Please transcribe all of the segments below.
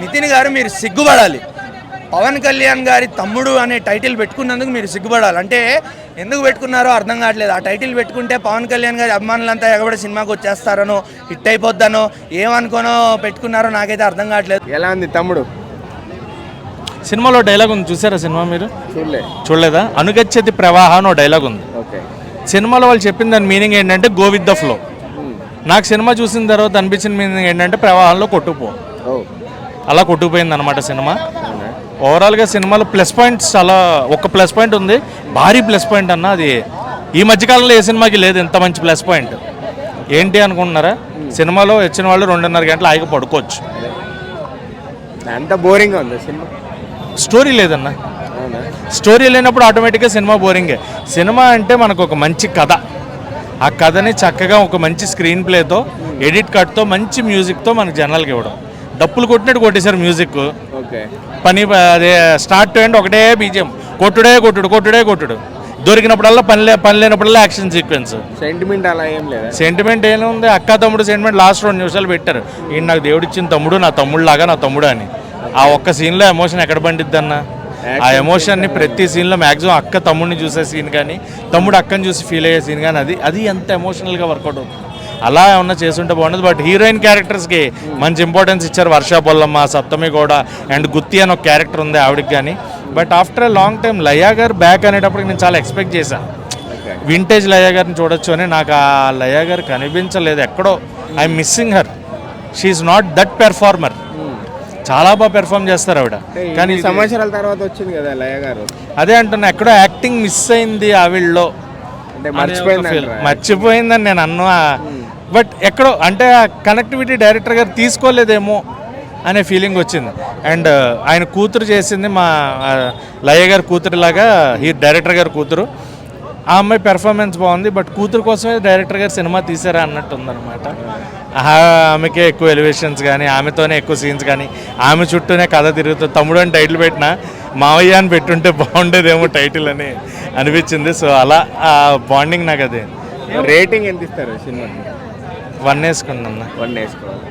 నితిన్ గారు మీరు సిగ్గుపడాలి. పవన్ కళ్యాణ్ గారి తమ్ముడు అనే టైటిల్ పెట్టుకున్నందుకు మీరు సిగ్గుపడాలి. అంటే ఎందుకు పెట్టుకున్నారో అర్థం కావట్లేదు. ఆ టైటిల్ పెట్టుకుంటే పవన్ కళ్యాణ్ గారి అభిమానులంతా ఎగబడి సినిమాకి వచ్చేస్తారనో హిట్ అయిపోద్దనో ఏమనుకోనో పెట్టుకున్నారో నాకైతే అర్థం కావట్లేదు. ఎలా ఉంది తమ్ముడు? సినిమాలో డైలాగ్ ఉంది చూసారా సినిమా మీరు? చూడలే. చూడలేదా? అనుగచ్చతి ప్రవాహ అని డైలాగ్ ఉంది. ఓకే. సినిమాలో వాళ్ళు చెప్పిన దాని మీనింగ్ ఏంటంటే గో విత్ ద ఫ్లో. నాకు సినిమా చూసిన తర్వాత అనిపించిన మీనింగ్ ఏంటంటే ప్రవాహంలో కొట్టుకుపో అలా కొట్టుకుపోయింది అనమాట సినిమా. ఓవరాల్గా సినిమాలో ప్లస్ పాయింట్స్ చాలా ఒక ప్లస్ పాయింట్ ఉంది. భారీ ప్లస్ పాయింట్ అన్న అది. ఈ మధ్యకాలంలో ఏ సినిమాకి లేదు ఇంత మంచి ప్లస్ పాయింట్. ఏంటి అనుకుంటున్నారా? సినిమాలో వచ్చిన వాళ్ళు రెండున్నర గంటలు ఆగి పడుకోవచ్చు. అంత ఉంది సినిమా. స్టోరీ లేదన్న. స్టోరీ లేనప్పుడు ఆటోమేటిక్గా సినిమా బోరింగే. సినిమా అంటే మనకు ఒక మంచి కథ. ఆ కథని చక్కగా ఒక మంచి స్క్రీన్ ప్లేతో ఎడిట్ కట్తో మంచి మ్యూజిక్తో మనకు జనాలకి ఇవ్వడం. డప్పులు కొట్టినట్టు కొట్టేశారు మ్యూజిక్ ఓకే పని అదే స్టార్ట్ టు ఎండ్ ఒకటే బీజియం. కొట్టుడే కొట్టుడు కొట్టుడే కొట్టుడు. దొరికినప్పుడల్లా పని లే పని లేనప్పుడల్లా యాక్షన్ సీక్వెన్స్ సెంటిమెంట్ అలా ఏం లేదా? సెంటిమెంట్ ఏముంది అక్క తమ్ముడు సెంటిమెంట్ లాస్ట్ రెండు నిమిషాలు పెట్టారు. ఈయన నాకు దేవుడిచ్చిన తమ్ముడు నా తమ్ముడు లాగా నా తమ్ముడు అని. ఆ ఒక్క సీన్లో ఎమోషన్ ఎక్కడ పండిద్ది అన్న ఆ ఎమోషన్ని ప్రతి సీన్లో మ్యాక్సిమం అక్క తమ్ముడిని చూసే సీన్ కానీ తమ్ముడు అక్కని చూసి ఫీల్ అయ్యే సీన్ కానీ అది అది ఎంత ఎమోషనల్గా వర్కౌట్ అవుతుంది. అలా ఏమన్నా చేస్తుంటే బాగుండదు. బట్ హీరోయిన్ క్యారెక్టర్స్కి మంచి ఇంపార్టెన్స్ ఇచ్చారు వర్ష బొల్లమ్మ సప్తమి గౌడ అండ్ గుత్తి అని ఒక క్యారెక్టర్ ఉంది ఆవిడకి కానీ but after a long time Laya గారు బ్యాక్ అనేటప్పటికి నేను చాలా ఎక్స్పెక్ట్ చేశాను వింటేజ్ లయ గారిని చూడొచ్చు అని. నాకు ఆ లయ గారు కనిపించలేదు ఎక్కడో. I missing her she's not that performer చాలా బాగా పెర్ఫామ్ చేస్తారు ఆవిడ. కానీ కానీ సంవత్సరాల తర్వాత వచ్చింది కదా లయ గారు. అదే అంటున్నా ఎక్కడో యాక్టింగ్ మిస్ అయింది ఆవిడలో. అంటే మర్చిపోయింది. మర్చిపోయిందని నేను అన్నా బట్ ఎక్కడో అంటే ఆ కనెక్టివిటీ డైరెక్టర్ గారు తీసుకోలేదేమో అనే ఫీలింగ్ వచ్చింది. అండ్ ఆయన కూతురు చేసింది మా ఆ, లయ గారి కూతురులాగా ఈ డైరెక్టర్ గారి కూతురు. ఆ అమ్మాయి పెర్ఫార్మెన్స్ బాగుంది బట్ కూతురు కోసమే డైరెక్టర్ గారు సినిమా తీసారా అన్నట్టు ఉందన్నమాట. ఆ ఆమెకే ఎక్కువ ఎలివేషన్స్ కానీ ఆమెతోనే ఎక్కువ సీన్స్ కానీ ఆమె చుట్టూనే కథ తిరుగుతుంది తమ్ముడు అని టైటిల్ పెట్టినా మావయ్య అని పెట్టుంటే బాగుండేదేమో టైటిల్ అని అనిపించింది. సో అలా ఆ బాండింగ్ నాకు అదే. రేటింగ్ ఎంత ఇస్తారు సినిమాకి? వన్ వేసుకున్నా వన్ వేసుకోవాలి.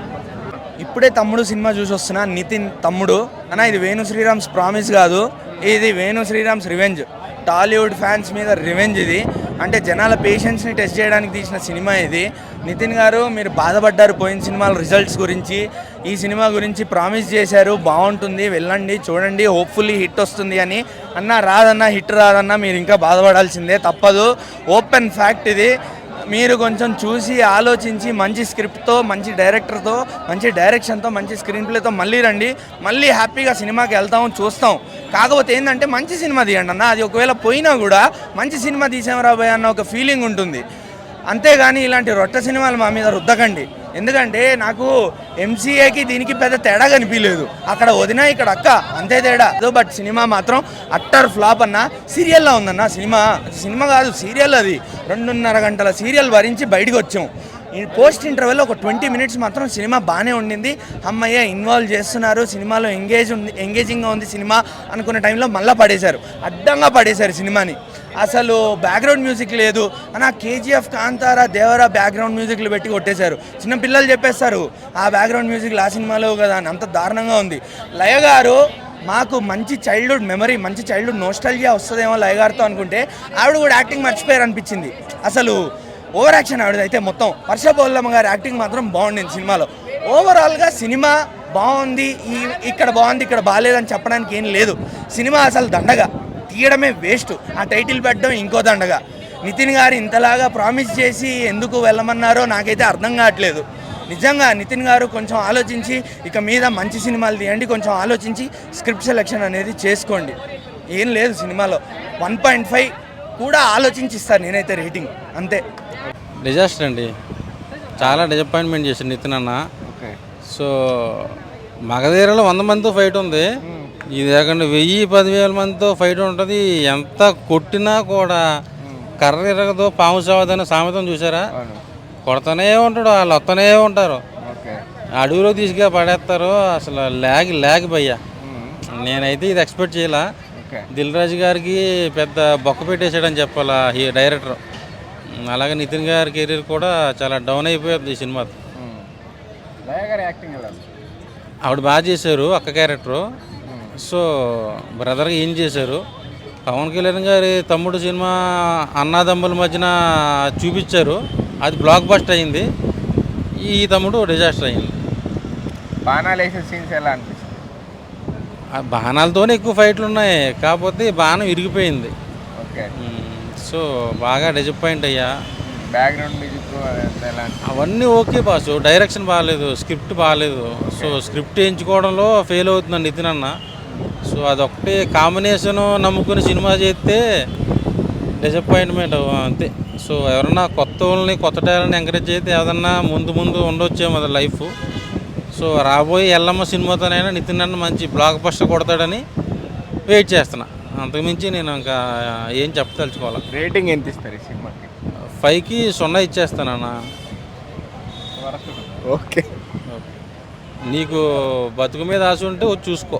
ఇప్పుడే తమ్ముడు సినిమా చూసి వస్తున్నా నితిన్ తమ్ముడు. అన్న ఇది వేణు శ్రీరామ్స్ ప్రామిస్ కాదు ఇది Venu Sriram's revenge Tollywood fans మీద రివెంజ్ ఇది. అంటే జనాల పేషెన్స్ని టెస్ట్ చేయడానికి తీసిన సినిమా ఇది. నితిన్ గారు మీరు బాధపడ్డారు పోయిన సినిమాల రిజల్ట్స్ గురించి. ఈ సినిమా గురించి ప్రామిస్ చేశారు. బాగుంటుంది. వెళ్ళండి చూడండి. హోప్ఫుల్లీ హిట్ వస్తుంది అని. అన్న రాదన్న హిట్ రాదన్న మీరు ఇంకా బాధపడాల్సిందే. తప్పదు. ఓపెన్ ఫ్యాక్ట్ ఇది. మీరు కొంచెం చూసి ఆలోచించి మంచి స్క్రిప్ట్తో మంచి డైరెక్టర్తో మంచి డైరెక్షన్తో మంచి స్క్రీన్ ప్లేతో మళ్ళీ రండి. మళ్ళీ హ్యాపీగా సినిమాకి వెళ్తాం చూస్తాం. కాకపోతే ఏంటంటే మంచి సినిమా తీయండి అన్న. అది ఒకవేళ పోయినా కూడా మంచి సినిమా తీసామరా భయ్ అన్న ఒక ఫీలింగ్ ఉంటుంది. అంతేగాని ఇలాంటి రొట్ట సినిమాలు మా మీద రుద్దకండి. ఎందుకంటే నాకు ఎంసీఏకి దీనికి పెద్ద తేడా కనిపించలేదు. అక్కడ వదిన ఇక్కడ అక్క అంతే తేడా. బట్ సినిమా మాత్రం అట్టర్ ఫ్లాప్ అన్న సీరియల్లో ఉందన్న సినిమా. సినిమా కాదు సీరియల్ అది. రెండున్నర గంటల సీరియల్ భరించి బయటకు వచ్చాం. ఈ పోస్ట్ ఇంటర్వెల్ ఒక ట్వంటీ మినిట్స్ మాత్రం సినిమా బాగానే ఉండింది. అమ్మయ్య ఇన్వాల్వ్ చేస్తున్నారు. సినిమాలో ఎంగేజ్ ఉంది ఎంగేజింగ్గా ఉంది సినిమా అనుకున్న టైంలో మళ్ళీ పడేశారు. అడ్డంగా పడేశారు సినిమాని. అసలు బ్యాక్గ్రౌండ్ మ్యూజిక్ లేదు. అన్న కేజీఎఫ్ కాంతారా దేవరా బ్యాక్గ్రౌండ్ మ్యూజిక్లు పెట్టి కొట్టేశారు. చిన్న పిల్లలు చెప్పేస్తారు ఆ బ్యాక్గ్రౌండ్ మ్యూజిక్ ఆ సినిమాలో కదా అని. అంత దారుణంగా ఉంది. లయ గారు మాకు మంచి చైల్డ్హుడ్ మెమరీ మంచి చైల్డ్హుడ్ నోస్టల్జియా వస్తుందేమో లయ గారితో అనుకుంటే ఆవిడ కూడా యాక్టింగ్ మర్చిపోయారు అనిపించింది. అసలు ఓవర్ యాక్షన్ ఆవిడదైతే మొత్తం. వర్ష బౌల్లమ్మ గారి యాక్టింగ్ మాత్రం బాగుండింది సినిమాలో. ఓవరాల్గా సినిమా బాగుంది ఈ ఇక్కడ బాగుంది ఇక్కడ బాగాలేదని చెప్పడానికి ఏం లేదు. సినిమా అసలు దండగా. తీయడమే వేస్ట్. ఆ టైటిల్ పెట్టడం ఇంకో దండగా. నితిన్ గారు ఇంతలాగా ప్రామిస్ చేసి ఎందుకు వెళ్ళమన్నారో నాకైతే అర్థం కావట్లేదు. నిజంగా నితిన్ గారు కొంచెం ఆలోచించి ఇక మీద మంచి సినిమాలు తీయండి కొంచెం ఆలోచించి స్క్రిప్ట్ సెలెక్షన్ అనేది చేసుకోండి. ఏం లేదు సినిమాలో. వన్ పాయింట్ ఫైవ్ కూడా ఆలోచించి ఇస్తారు నేనైతే రేటింగ్. అంతే. డిజాస్టర్ అండి. చాలా డిసప్పాయింట్మెంట్ చేసిండు నితిన్ అన్న. ఓకే. సో మగధీరలో వంద మందితో ఫైట్ ఉంది. ఇది కాకుండా వెయ్యి పదివేల మందితో ఫైట్ ఉంటుంది. ఎంత కొట్టినా కూడా కర్ర ఇరగదు పాము సావదని సామెతం చూసారా? కొడతానే ఉంటాడు వాళ్ళు వస్తూనే ఉంటారు. అడవిలో తీసుకెళ్ళి పడేస్తారు అసలు ల్యాగ్ ల్యాగ్ భయ్యా. నేనైతే ఇది ఎక్స్పెక్ట్ చేయాల. దిల్ రాజు గారికి పెద్ద బొక్క పెట్టేశాడని చెప్పాలా ఈ డైరెక్టర్. అలాగే నితిన్ గారి కెరీర్ కూడా చాలా డౌన్ అయిపోయింది ఈ సినిమా. ఆవిడ బాగా చేశారు అక్క క్యారెక్టరు. సో బ్రదర్గా ఏం చేశారు? పవన్ కళ్యాణ్ గారి తమ్ముడు సినిమా అన్నాదమ్ముల మధ్యన చూపించారు. అది బ్లాక్ బస్ట్ అయింది. ఈ తమ్ముడు డిజాస్టర్ అయింది. బాణాలు వేసే సీన్స్ ఎలా అనిపిస్తుంది? బాణాలతోనే ఎక్కువ ఫైట్లు ఉన్నాయి. కాకపోతే బాణం విరిగిపోయింది ఓకే. సో బాగా డిసప్పాయింట్ అయ్యా. బ్యాక్గ్రౌండ్ మ్యూజిక్ అవన్నీ ఓకే బాసు. డైరెక్షన్ బాగాలేదు స్క్రిప్ట్ బాగాలేదు సో స్క్రిప్ట్ ఎంచుకోవడంలో ఫెయిల్ అవుతుందండి నితిన్ అన్న. సో అదొకటి కాంబినేషన్ నమ్ముకుని సినిమా చేస్తే డిసప్పాయింట్మెంట్ అంతే. సో ఎవరన్నా కొత్త వాళ్ళని కొత్త టాలెంట్ ఎంకరేజ్ చేస్తే ఏదన్నా ముందు ముందు ఉండొచ్చేమో అది లైఫ్. సో రాబోయే ఎల్లమ్మ సినిమాతోనైనా నితిన్ అన్న మంచి బ్లాక్ బస్టర్ కొడతాడని వెయిట్ చేస్తున్నా. అంతకుమించి నేను ఇంకా ఏం చెప్పదలుచుకోవాలి. రేటింగ్ ఎంత ఇస్తారు ఈ సినిమాకి? ఫైవ్కి సున్నా ఇచ్చేస్తానన్నా ఓకే. నీకు బతుకు మీద ఆశ ఉంటే వచ్చి చూసుకో.